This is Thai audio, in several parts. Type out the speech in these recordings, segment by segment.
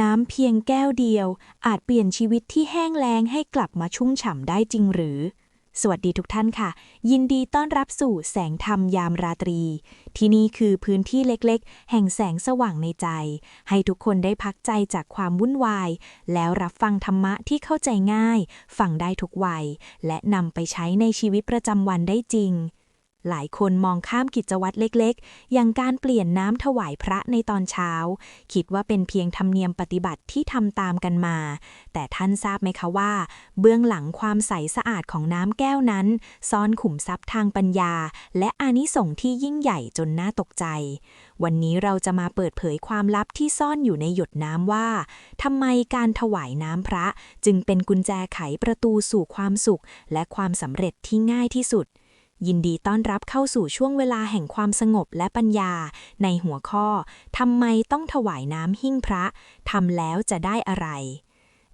น้ำเพียงแก้วเดียว อาจเปลี่ยนชีวิตที่แห้งแล้งให้กลับมาชุ่มฉ่ำได้จริงหรือ สวัสดีทุกท่านค่ะ ยินดีต้อนรับสู่แสงธรรมยามราตรี ที่นี่คือพื้นที่เล็กๆ แห่งแสงสว่างในใจ ให้ทุกคนได้พักใจจากความวุ่นวาย แล้วรับฟังธรรมะที่เข้าใจง่าย ฟังได้ทุกวัย และนำไปใช้ในชีวิตประจำวันได้จริง หลายคนมองข้ามกิจวัตรเล็กๆ อย่างการเปลี่ยนน้ำถวายพระในตอนเช้า คิดว่าเป็นเพียงธรรมเนียมปฏิบัติที่ทำตามกันมา แต่ท่านทราบไหมคะว่า เบื้องหลังความใสสะอาดของน้ำแก้วนั้น ซ่อนขุมทรัพย์ทางปัญญา และอานิสงส์ที่ยิ่งใหญ่จนน่าตกใจ วันนี้เราจะมาเปิดเผยความลับที่ซ่อนอยู่ในหยดน้ำว่าทำไมการถวายน้ำพระจึงเป็นกุญแจไขประตูสู่ความสุข และความสำเร็จที่ง่ายที่สุด ยินดีต้อนรับเข้าสู่ช่วงเวลาแห่งความสงบและปัญญา ในหัวข้อทำไมต้องถวายน้ำหิ้งพระทำแล้วจะได้อะไร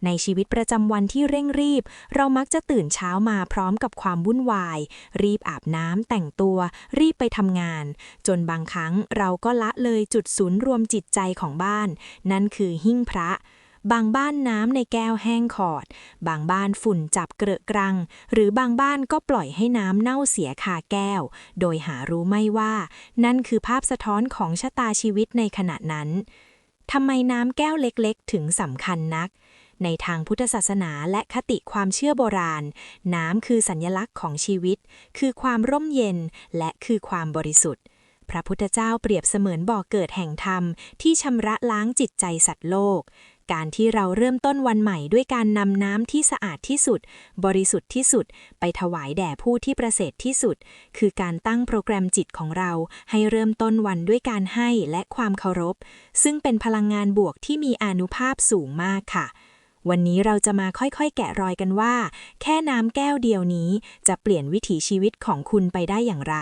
ในชีวิตประจำวันที่เร่งรีบ เรามักจะตื่นเช้ามาพร้อมกับความวุ่นวาย รีบอาบน้ำแต่งตัว รีบไปทำงาน จนบางครั้งเราก็ละเลยจุดศูนย์รวมจิตใจของบ้าน นั่นคือหิ้งพระ บางบ้านน้ำในแก้วแห้งขอด บางบ้านฝุ่นจับเกลอะกรัง หรือบางบ้านก็ปล่อยให้น้ำเน่าเสียคาแก้ว โดยหารู้ไม่ว่า นั่นคือภาพสะท้อนของชะตาชีวิตในขณะนั้นทำไมน้ำแก้วเล็กๆ ถึงสำคัญนัก ในทางพุทธศาสนาและคติความเชื่อโบราณ น้ำคือสัญลักษณ์ของชีวิต คือความร่มเย็นและคือความบริสุทธิ์ พระพุทธเจ้าเปรียบเสมือนบ่อเกิดแห่งธรรมที่ชำระล้างจิตใจสัตว์โลก การที่เราเริ่มต้นวันใหม่ด้วยการนำน้ำที่สะอาดที่สุด บริสุทธิ์ที่สุด ไปถวายแด่ผู้ที่ประเสริฐที่สุด คือการตั้งโปรแกรมจิตของเรา ให้เริ่มต้นวันด้วยการให้และความเคารพ ซึ่งเป็นพลังงานบวกที่มีอานุภาพสูงมากค่ะวันนี้เราจะมาค่อยๆ แกะรอยกันว่า แค่น้ำแก้วเดียวนี้จะเปลี่ยนวิถีชีวิตของคุณไปได้อย่างไร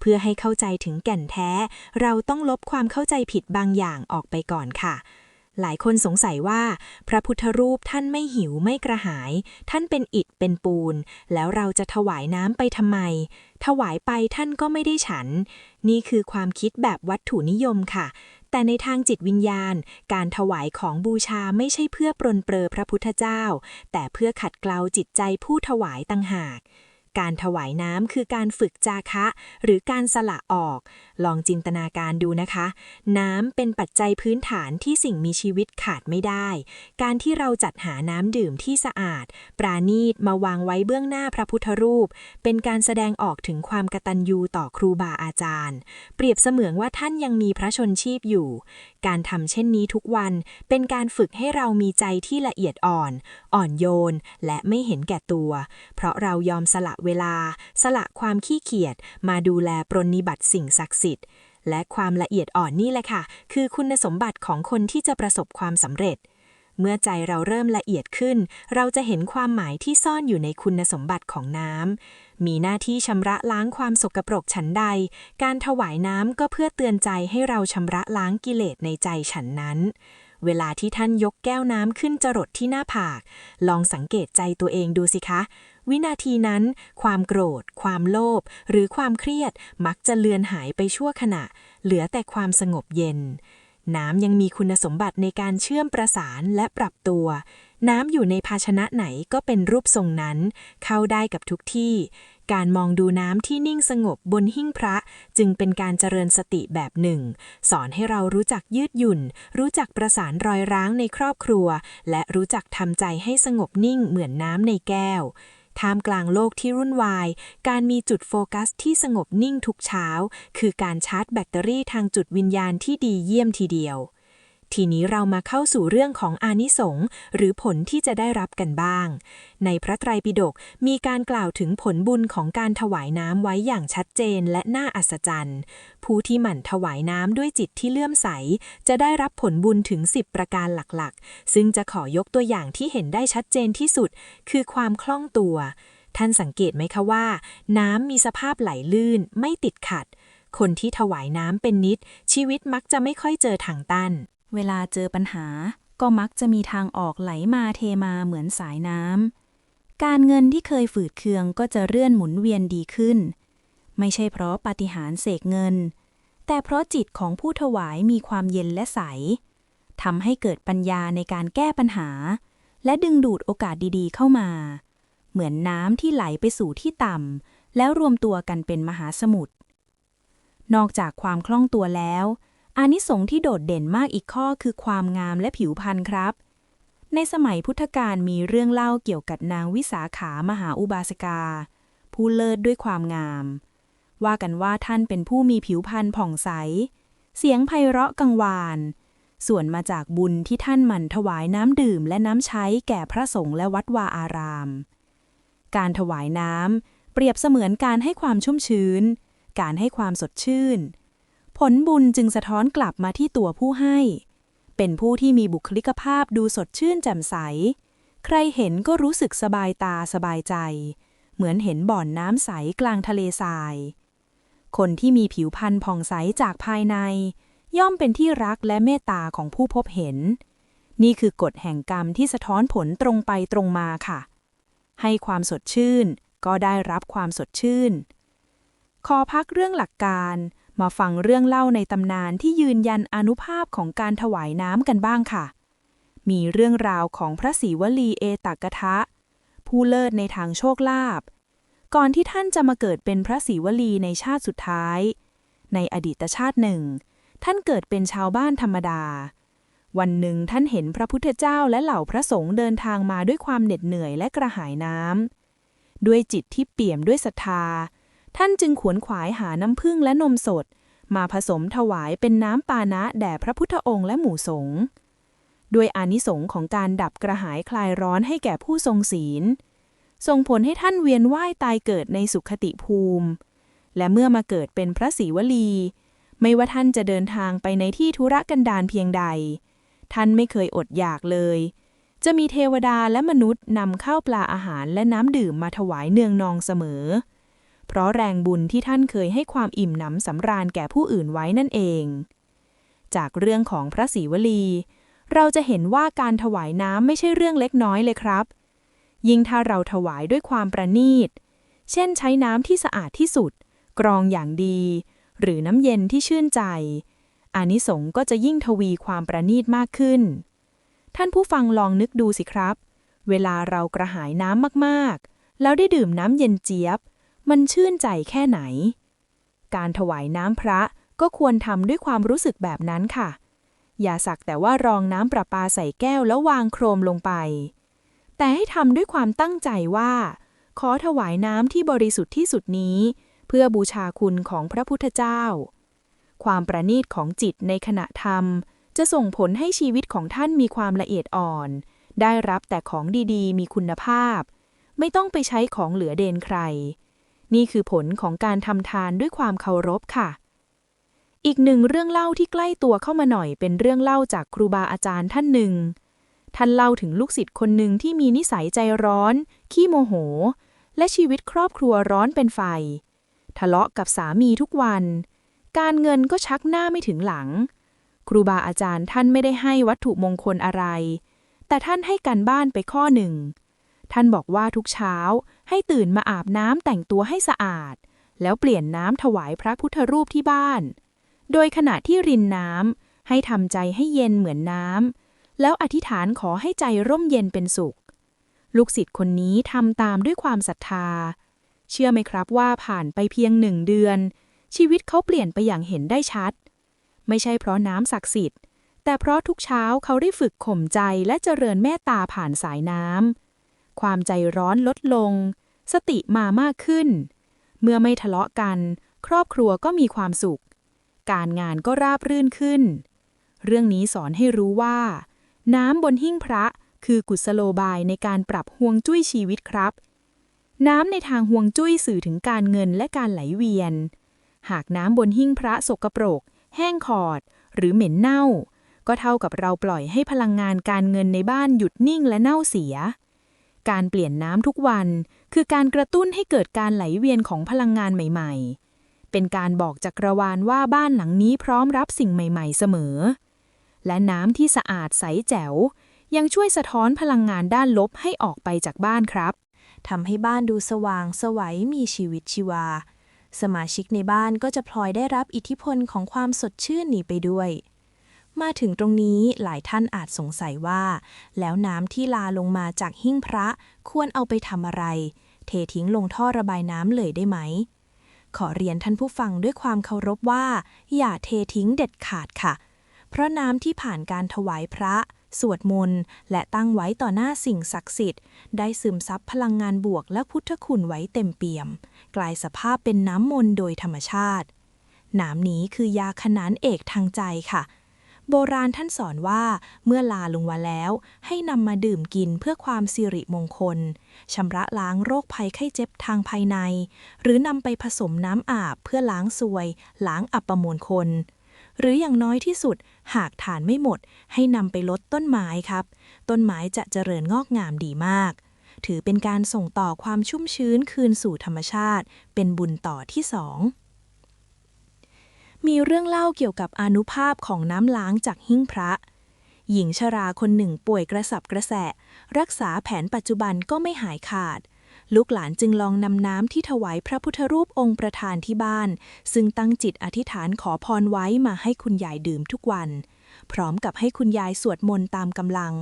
เพื่อให้เข้าใจถึงแก่นแท้ เราต้องลบความเข้าใจผิดบางอย่างออกไปก่อนค่ะ หลายคนสงสัยว่า พระพุทธรูปท่านไม่หิวไม่กระหาย ท่านเป็นอิฐเป็นปูน แล้วเราจะถวายน้ำไปทำไม ถวายไปท่านก็ไม่ได้ฉัน นี่คือความคิดแบบวัตถุนิยมค่ะ แต่ในทางจิตวิญญาณ การถวายของบูชาไม่ใช่เพื่อปรนเปรอพระพุทธเจ้า แต่เพื่อขัดเกลาจิตใจผู้ถวายต่างหาก การถวายน้ำคือการฝึกจาคะ หรือการสละออก ลองจินตนาการดูนะคะ น้ำเป็นปัจจัยพื้นฐานที่สิ่งมีชีวิตขาดไม่ได้ การที่เราจัดหาน้ำดื่มที่สะอาด ปราณีตมาวางไว้เบื้องหน้าพระพุทธรูป เป็นการแสดงออกถึงความกตัญญูต่อครูบาอาจารย์ เปรียบเสมือนว่าท่านยังมีพระชนชีพอยู่ การทำเช่นนี้ทุกวัน เป็นการฝึกให้เรามีใจที่ละเอียดอ่อน อ่อนโยน และไม่เห็นแก่ตัว เพราะเรายอมสละเวลา สละความขี้เกียจมาดูแลปรนนิบัติสิ่งศักดิ์สิทธิ์ และความละเอียดอ่อนนี่แหละค่ะ คือคุณสมบัติของคนที่จะประสบความสำเร็จ เมื่อใจเราเริ่มละเอียดขึ้น เราจะเห็นความหมายที่ซ่อนอยู่ในคุณสมบัติของน้ำมีหน้าที่ชำระล้างความสกปรกฉันใด การถวายน้ำก็เพื่อเตือนใจให้เราชำระล้างกิเลสในใจฉันนั้นเวลาที่ท่านยกแก้วน้ำขึ้นจรดที่หน้าผาก ลองสังเกตใจตัวเองดูสิคะ วินาทีนั้น ความโกรธ ความโลภ หรือความเครียดมักจะเลือนหายไปชั่วขณะ เหลือแต่ความสงบเย็น น้ำยังมีคุณสมบัติในการเชื่อมประสานและปรับตัว น้ำอยู่ในภาชนะไหนก็เป็นรูปทรงนั้น เข้าได้กับทุกที่ การมองดูน้ำที่นิ่งสงบบนหิ้งพระ จึงเป็นการเจริญสติแบบหนึ่ง สอนให้เรารู้จักยืดหยุ่น รู้จักประสานรอยร้างในครอบครัว และรู้จักทำใจให้สงบนิ่งเหมือนน้ำในแก้ว ท่ามกลางโลกที่รุ่นวาย การมีจุดโฟกัสที่สงบนิ่งทุกเช้า คือการชาร์จแบตเตอรี่ทางจุดวิญญาณที่ดีเยี่ยมทีเดียว ทีนี้เรามาเข้าสู่เรื่องของอานิสงส์หรือผลที่จะได้รับกันบ้าง ในพระไตรปิฎกมีการกล่าวถึงผลบุญของการถวายน้ำไว้อย่างชัดเจนและน่าอัศจรรย์ ผู้ที่หมั่นถวายน้ำด้วยจิตที่เลื่อมใส จะได้รับผลบุญถึง 10 ประการหลักๆ ซึ่งจะขอยกตัวอย่างที่เห็นได้ชัดเจนที่สุด คือความคล่องตัว ท่านสังเกตไหมคะว่า น้ำมีสภาพไหลลื่น ไม่ติดขัด คนที่ถวายน้ำเป็นนิด ชีวิตมักจะไม่ค่อยเจอทางตัน เวลาเจอปัญหา ก็มักจะมีทางออกไหลมาเทมาเหมือนสายน้ำ การเงินที่เคยฝืดเคืองก็จะเลื่อนหมุนเวียนดีขึ้น ไม่ใช่เพราะปาฏิหาริย์เสกเงิน แต่เพราะจิตของผู้ถวายมีความเย็นและใสทำให้เกิดปัญญาในการแก้ปัญหา และดึงดูดโอกาสดีๆเข้ามา เหมือนน้ำที่ไหลไปสู่ที่ต่ำแล้วรวมตัวกันเป็นมหาสมุทรนอกจากความคล่องตัวแล้ว อานิสงส์ที่โดดเด่นมากอีกข้อคือความงามและผิวพรรณครับ ในสมัยพุทธกาลมีเรื่องเล่าเกี่ยวกับนางวิสาขามหาอุบาสกา ผู้เลิศด้วยความงาม ว่ากันว่าท่านเป็นผู้มีผิวพรรณผ่องใส เสียงไพเราะกังวาน ส่วนมาจากบุญที่ท่านหมั่นถวายน้ำดื่มและน้ำใช้แก่พระสงฆ์และวัดวาอาราม การถวายน้ำเปรียบเสมือนการให้ความชุ่มชื้น การให้ความสดชื่น ผลบุญจึงสะท้อนกลับมาที่ตัวผู้ให้ เป็นผู้ที่มีบุคลิกภาพดูสดชื่นแจ่มใส ใครเห็นก็รู้สึกสบายตาสบายใจ เหมือนเห็นบ่อนน้ำใสกลางทะเลทราย คนที่มีผิวพรรณผ่องใสจากภายใน ย่อมเป็นที่รักและเมตตาของผู้พบเห็น นี่คือกฎแห่งกรรมที่สะท้อนผลตรงไปตรงมาค่ะ ให้ความสดชื่นก็ได้รับความสดชื่น ขอพักเรื่องหลักการ มาฟังเรื่องเล่าในตำนานที่ยืนยันอนุภาพของการถวายน้ำกันบ้างค่ะ มีเรื่องราวของพระศรีวลีเอตักกทะ ผู้เลิศในทางโชคลาภ ก่อนที่ท่านจะมาเกิดเป็นพระศรีวลีในชาติสุดท้าย ในอดีตชาติหนึ่ง ท่านเกิดเป็นชาวบ้านธรรมดา วันหนึ่งท่านเห็นพระพุทธเจ้าและเหล่าพระสงฆ์เดินทางมาด้วยความเหน็ดเหนื่อยและกระหายน้ำด้วยจิตที่เปี่ยมด้วยศรัทธา ท่านจึงขวนขวายหาน้ำผึ้งและนมสด มาผสมถวายเป็นน้ำปานะแด่พระพุทธองค์และหมู่สงฆ์ด้วยอานิสงส์ของการดับกระหายคลายร้อนให้แก่ผู้ทรงศีล ส่งผลให้ท่านเวียนว่ายตายเกิดในสุขติภูมิ และเมื่อมาเกิดเป็นพระศรีวลี ไม่ว่าท่านจะเดินทางไปในที่ธุระกันดารเพียงใด ท่านไม่เคยอดอยากเลย จะมีเทวดาและมนุษย์นำข้าวปลาอาหารและน้ำดื่มมาถวายเนืองนองเสมอ เพราะแรงบุญที่ท่านเคยให้ความอิ่มหนำสำราญแก่ผู้อื่นไว้นั่นเอง จากเรื่องของพระศรีวลี เราจะเห็นว่าการถวายน้ำไม่ใช่เรื่องเล็กน้อยเลยครับ ยิ่งถ้าเราถวายด้วยความประณีต เช่นใช้น้ำที่สะอาดที่สุด กรองอย่างดี หรือน้ำเย็นที่ชื่นใจอานิสงส์ก็จะยิ่งทวีความประณีตมากขึ้น ท่านผู้ฟังลองนึกดูสิครับ เวลาเรากระหายน้ำมากๆ แล้วได้ดื่มน้ำเย็นเจี๊ยบ มันชื่นใจแค่ไหน การถวายน้ำพระก็ควรทำด้วยความรู้สึกแบบนั้นค่ะ อย่าสักแต่ว่ารองน้ำประปาใส่แก้วแล้ววางโครมลงไป แต่ให้ทำด้วยความตั้งใจว่า ขอถวายน้ำที่บริสุทธิ์ที่สุดนี้ เพื่อบูชาคุณของพระพุทธเจ้า ความประณีตของจิตในขณะทำจะส่งผลให้ชีวิตของท่านมีความละเอียดอ่อน ได้รับแต่ของดีๆ มีคุณภาพ ไม่ต้องไปใช้ของเหลือเดนใคร นี่คือผลของการทำทานด้วยความเคารพค่ะ อีกหนึ่งเรื่องเล่าที่ใกล้ตัวเข้ามาหน่อยเป็นเรื่องเล่าจากครูบาอาจารย์ท่านหนึ่ง ท่านเล่าถึงลูกศิษย์คนหนึ่งที่มีนิสัยใจร้อน ขี้โมโห และชีวิตครอบครัวร้อนเป็นไฟ ทะเลาะกับสามีทุกวัน การเงินก็ชักหน้าไม่ถึงหลัง ครูบาอาจารย์ท่านไม่ได้ให้วัตถุมงคลอะไร แต่ท่านให้กันบ้านไปข้อหนึ่ง ท่านบอกว่าทุกเช้าให้ตื่นมาอาบน้ำแต่งตัวให้สะอาด แล้วเปลี่ยนน้ำถวายพระพุทธรูปที่บ้าน โดยขณะที่รินน้ำให้ทำใจให้เย็นเหมือนน้ำแล้วอธิษฐานขอให้ใจร่มเย็นเป็นสุข ลูกศิษย์คนนี้ทำตามด้วยความศรัทธา เชื่อไหมครับว่าผ่านไปเพียงหนึ่งเดือน ชีวิตเขาเปลี่ยนไปอย่างเห็นได้ชัด ไม่ใช่เพราะน้ำศักดิ์สิทธิ์ แต่เพราะทุกเช้าเขาได้ฝึกข่มใจและเจริญเมตตาผ่านสายน้ำ ความใจร้อนลดลง สติมามากขึ้น เมื่อไม่ทะเลาะกัน ครอบครัวก็มีความสุข การงานก็ราบรื่นขึ้น เรื่องนี้สอนให้รู้ว่า น้ำบนหิ้งพระคือกุศโลบายในการปรับห่วงจุ้ยชีวิตครับ น้ำในทางห่วงจุ้ยสื่อถึงการเงินและการไหลเวียน หากน้ำบนหิ้งพระสกปรก แห้งขอด หรือเหม็นเน่า ก็เท่ากับเราปล่อยให้พลังงานการเงินในบ้านหยุดนิ่งและเน่าเสีย การเปลี่ยนน้ำทุกวัน คือการกระตุ้นให้เกิดการไหลเวียนของพลังงานใหม่ ๆ เป็นการบอกจักรวาลว่าบ้านหลังนี้พร้อมรับสิ่งใหม่ ๆ เสมอ และน้ำที่สะอาดใสแจ๋ว ยังช่วยสะท้อนพลังงานด้านลบให้ออกไปจากบ้านครับทำให้บ้านดูสว่างสวัยมีชีวิตชีวา สมาชิกในบ้านก็จะพลอยได้รับอิทธิพลของความสดชื่นนี้ไปด้วย มาถึงตรงนี้หลายท่านอาจสงสัยว่า แล้วน้ำที่ลาลงมาจากหิ้งพระควรเอาไปทำอะไร เททิ้งลงท่อระบายน้ำเลยได้ไหม ขอเรียนท่านผู้ฟังด้วยความเคารพว่า อย่าเททิ้งเด็ดขาดค่ะ เพราะน้ำที่ผ่านการถวายพระสวดมนต์และตั้งไว้ต่อหน้าสิ่งศักดิ์สิทธิ์ ได้ซึมซับพลังงานบวกและพุทธคุณไว้เต็มเปี่ยม กลายสภาพเป็นน้ำมนต์โดยธรรมชาติ น้ำนี้คือยาขนานเอกทางใจค่ะ โบราณท่านสอนว่าเมื่อลาลงมาแล้ว ให้นำมาดื่มกินเพื่อความสิริมงคลชำระล้างโรคภัยไข้เจ็บทางภายใน หรือนำไปผสมน้ำอาบเพื่อล้างซวย ล้างอัปมงคลหรืออย่างน้อยที่สุด หากฐานไม่หมด ให้นำไปลดต้นไม้ครับ ต้นไม้จะเจริญงอกงามดีมาก ถือเป็นการส่งต่อความชุ่มชื้นคืนสู่ธรรมชาติ เป็นบุญต่อที่สอง มีเรื่องเล่าเกี่ยวกับอนุภาพของน้ำล้างจากหิ้งพระ หญิงชราคนหนึ่งป่วยกระสับกระแสะรักษาแผนปัจจุบันก็ไม่หายขาด ลูกหลานจึงลองนำน้ำที่ถวายพระพุทธรูปองค์ประธานที่บ้าน ซึ่งตั้งจิตอธิษฐานขอพรไว้มาให้คุณยายดื่มทุกวัน พร้อมกับให้คุณยายสวดมนต์ตามกำลัง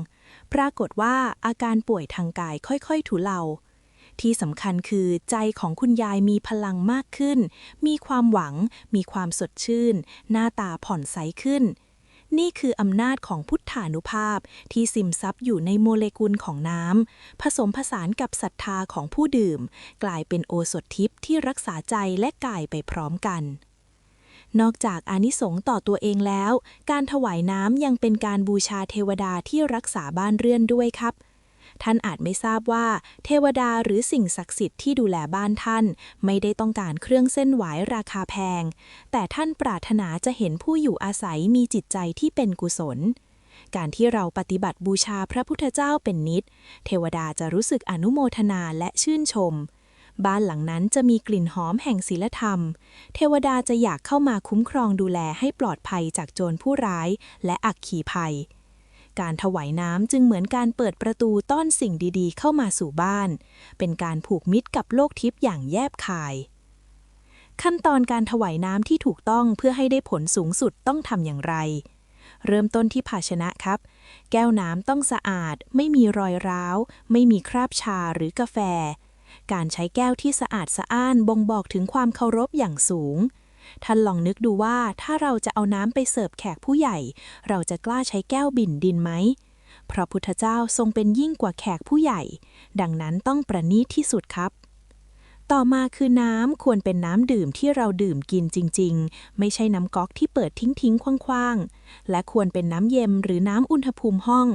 ปรากฏว่าอาการป่วยทางกายค่อยๆทุเลา ที่สำคัญคือใจของคุณยายมีพลังมากขึ้น มีความหวัง มีความสดชื่น หน้าตาผ่อนใสขึ้น นี่คืออำนาจของพุทธานุภาพที่สิมซับอยู่ในโมเลกุลของน้ำ ผสมผสานกับศรัทธาของผู้ดื่ม กลายเป็นโอสถทิพย์ที่รักษาใจและกายไปพร้อมกันนอกจากอานิสงส์ต่อตัวเองแล้ว การถวายน้ำยังเป็นการบูชาเทวดาที่รักษาบ้านเรือนด้วยครับ ท่านอาจไม่ทราบว่า เทวดาหรือสิ่งศักดิ์สิทธิ์ที่ดูแลบ้านท่าน ไม่ได้ต้องการเครื่องเส้นไหวราคาแพง แต่ท่านปรารถนาจะเห็นผู้อยู่อาศัยมีจิตใจที่เป็นกุศล การที่เราปฏิบัติบูชาพระพุทธเจ้าเป็นนิด เทวดาจะรู้สึกอนุโมทนาและชื่นชมบ้านหลังนั้นจะมีกลิ่นหอมแห่งศีลธรรม เทวดาจะอยากเข้ามาคุ้มครองดูแลให้ปลอดภัยจากโจรผู้ร้ายและอักขีภัย การถวายน้ำจึงเหมือนการเปิดประตูต้อนสิ่งดีๆ เข้ามาสู่บ้าน เป็นการผูกมิตรกับโลกทิพย์อย่างแยบคาย ขั้นตอนการถวายน้ำที่ถูกต้องเพื่อให้ได้ผลสูงสุดต้องทำอย่างไร เริ่มต้นที่ภาชนะครับ แก้วน้ำต้องสะอาด ไม่มีรอยร้าว ไม่มีคราบชาหรือกาแฟ การใช้แก้วที่สะอาดสะอ้านบ่งบอกถึงความเคารพอย่างสูง ท่านลองนึกดูว่าถ้าเราจะเอาน้ำไปเสิร์ฟแขกผู้ใหญ่ เราจะกล้าใช้แก้วบิ่นดินไหมเพราะพุทธเจ้าทรงเป็นยิ่งกว่าแขกผู้ใหญ่ ดังนั้นต้องประณีตที่สุดครับ ต่อมาคือน้ำควรเป็นน้ำดื่มที่เราดื่มกินจริง ๆ ไม่ใช่น้ำก๊อกที่เปิดทิ้งทิ้งๆคว้างๆ และควรเป็นน้ำเย็นหรือน้ำอุณหภูมิห้อง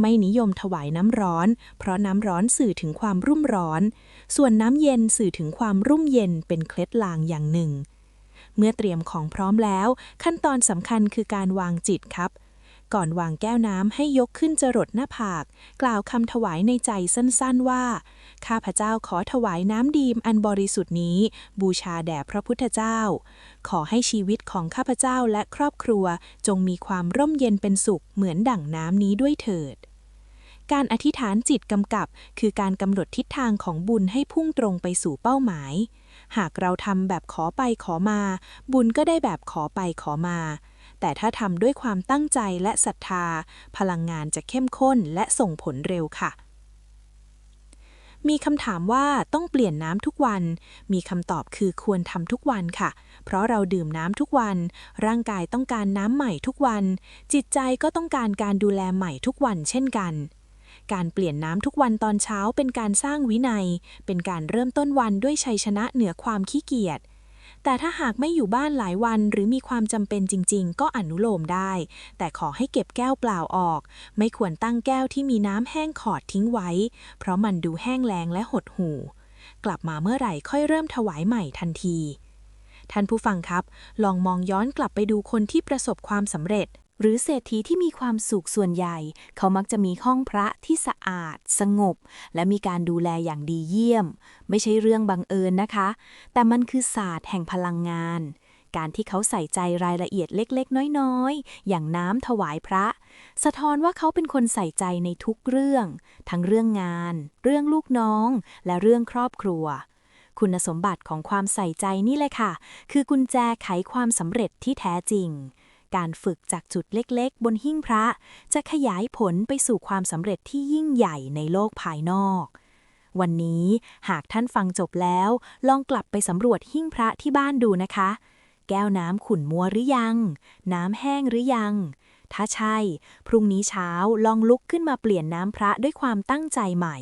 ไม่นิยมถวายน้ำร้อน เพราะน้ำร้อนสื่อถึงความรุ่มร้อน ส่วนน้ำเย็นสื่อถึงความรุ่มเย็นเป็นเคล็ดลางอย่างหนึ่ง เมื่อเตรียมของพร้อมแล้ว ขั้นตอนสำคัญคือการวางจิตครับ ก่อนวางแก้วน้ำให้ยกขึ้นจรดหน้าผาก กล่าวคำถวายในใจสั้นๆว่า ข้าพเจ้าขอถวายน้ำดีมอันบริสุทธิ์นี้ บูชาแด่พระพุทธเจ้า ขอให้ชีวิตของข้าพเจ้าและครอบครัว จงมีความร่มเย็นเป็นสุขเหมือนดั่งน้ำนี้ด้วยเถิดการอธิษฐานจิตกำกับ คือการกำหนดทิศทางของบุญให้พุ่งตรงไปสู่เป้าหมาย หากเราทำแบบขอไปขอมา บุญก็ได้แบบขอไปขอมา แต่ถ้าทำด้วยความตั้งใจและศรัทธา พลังงานจะเข้มข้นและส่งผลเร็วค่ะ มีคำถามว่าต้องเปลี่ยนน้ำทุกวัน มีคำตอบคือควรทำทุกวันค่ะ เพราะเราดื่มน้ำทุกวัน ร่างกายต้องการน้ำใหม่ทุกวัน จิตใจก็ต้องการการดูแลใหม่ทุกวันเช่นกัน การเปลี่ยนน้ำทุกวันตอนเช้าเป็นการสร้างวินัย เป็นการเริ่มต้นวันด้วยชัยชนะเหนือความขี้เกียจ แต่ถ้าหากไม่อยู่บ้านหลายวันหรือมีความจำเป็นจริง ๆ ก็อนุโลมได้ แต่ขอให้เก็บแก้วเปล่าออก ไม่ควรตั้งแก้วที่มีน้ำแห้งขอดทิ้งไว้ เพราะมันดูแห้งแล้งและหดหู่ กลับมาเมื่อไหร่ค่อยเริ่มถวายใหม่ทันทีท่านผู้ฟังครับ ลองมองย้อนกลับไปดูคนที่ประสบความสำเร็จ หรือเศรษฐีที่มีความสุขส่วนใหญ่ เขามักจะมีห้องพระที่สะอาด สงบ และมีการดูแลอย่างดีเยี่ยม ไม่ใช่เรื่องบังเอิญนะคะ แต่มันคือศาสตร์แห่งพลังงาน การที่เขาใส่ใจรายละเอียดเล็กๆ น้อยๆ อย่างน้ำถวายพระ สะท้อนว่าเขาเป็นคนใส่ใจในทุกเรื่อง ทั้งเรื่องงาน เรื่องลูกน้อง และเรื่องครอบครัวคุณสมบัติของความใส่ใจนี่แหละค่ะ คือกุญแจไขความสำเร็จที่แท้จริง การฝึกจากจุดเล็กๆ บนหิ้งพระ จะขยายผลไปสู่ความสำเร็จที่ยิ่งใหญ่ในโลกภายนอก วันนี้หากท่านฟังจบแล้ว ลองกลับไปสำรวจหิ้งพระที่บ้านดูนะคะ แก้วน้ำขุ่นมัวหรือยัง น้ำแห้งหรือยัง ถ้าใช่ พรุ่งนี้เช้าลองลุกขึ้นมาเปลี่ยนน้ำพระด้วยความตั้งใจใหม่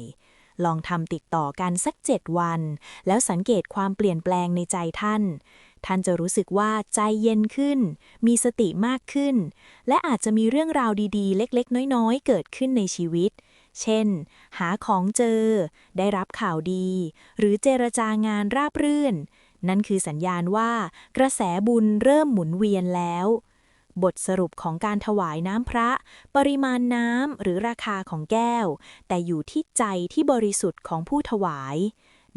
ลองทำติดต่อกันสักเจ็ดวัน แล้วสังเกตความเปลี่ยนแปลงในใจท่าน ท่านจะรู้สึกว่าใจเย็นขึ้น มีสติมากขึ้น และอาจจะมีเรื่องราวดีๆ เล็กๆ น้อยๆ เกิดขึ้นในชีวิต เช่น หาของเจอ ได้รับข่าวดี หรือเจรจางานราบรื่น นั่นคือสัญญาณว่ากระแสบุญเริ่มหมุนเวียนแล้ว บทสรุปของการถวายน้ำพระ ปริมาณน้ำหรือราคาของแก้ว แต่อยู่ที่ใจที่บริสุทธิ์ของผู้ถวาย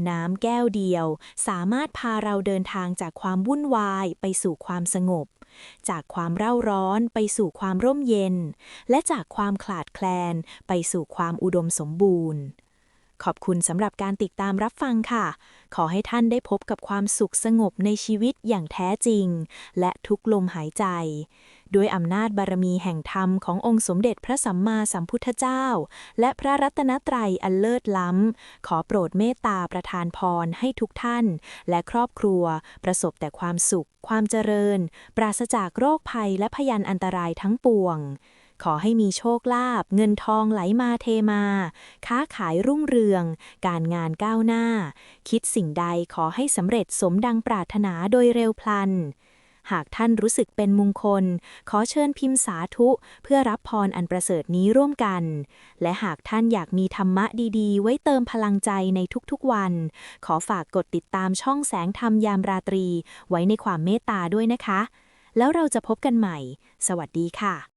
น้ำแก้วเดียว สามารถพาเราเดินทางจากความวุ่นวายไปสู่ความสงบ จากความเร่าร้อนไปสู่ความร่มเย็น และจากความขาดแคลนไปสู่ความอุดมสมบูรณ์ ขอบคุณสำหรับการติดตามรับฟังค่ะ ขอให้ท่านได้พบกับความสุขสงบในชีวิตอย่างแท้จริง และทุกลมหายใจ ด้วยอำนาจบารมีแห่งธรรมขององค์สมเด็จพระสัมมาสัมพุทธเจ้า และพระรัตนตรัยอันเลิศล้ำ ขอโปรดเมตตาประทานพรให้ทุกท่าน และครอบครัว ประสบแต่ความสุข ความเจริญ ปราศจากโรคภัยและพยันอันตรายทั้งปวง ขอให้มีโชคลาภเงินทองไหลมาเทมา ค้าขายรุ่งเรือง การงานก้าวหน้า คิดสิ่งใดขอให้สำเร็จสมดังปรารถนาโดยเร็วพลัน หากท่านรู้สึกเป็นมงคล ขอเชิญพิมพ์สาธุ เพื่อรับพรอันประเสริฐนี้ร่วมกัน และหากท่านอยากมีธรรมะดีๆ ไว้เติมพลังใจในทุกๆวัน ขอฝากกดติดตามช่องแสงธรรมยามราตรี ไว้ในความเมตตาด้วยนะคะแล้วเราจะพบกันใหม่ สวัสดีค่ะ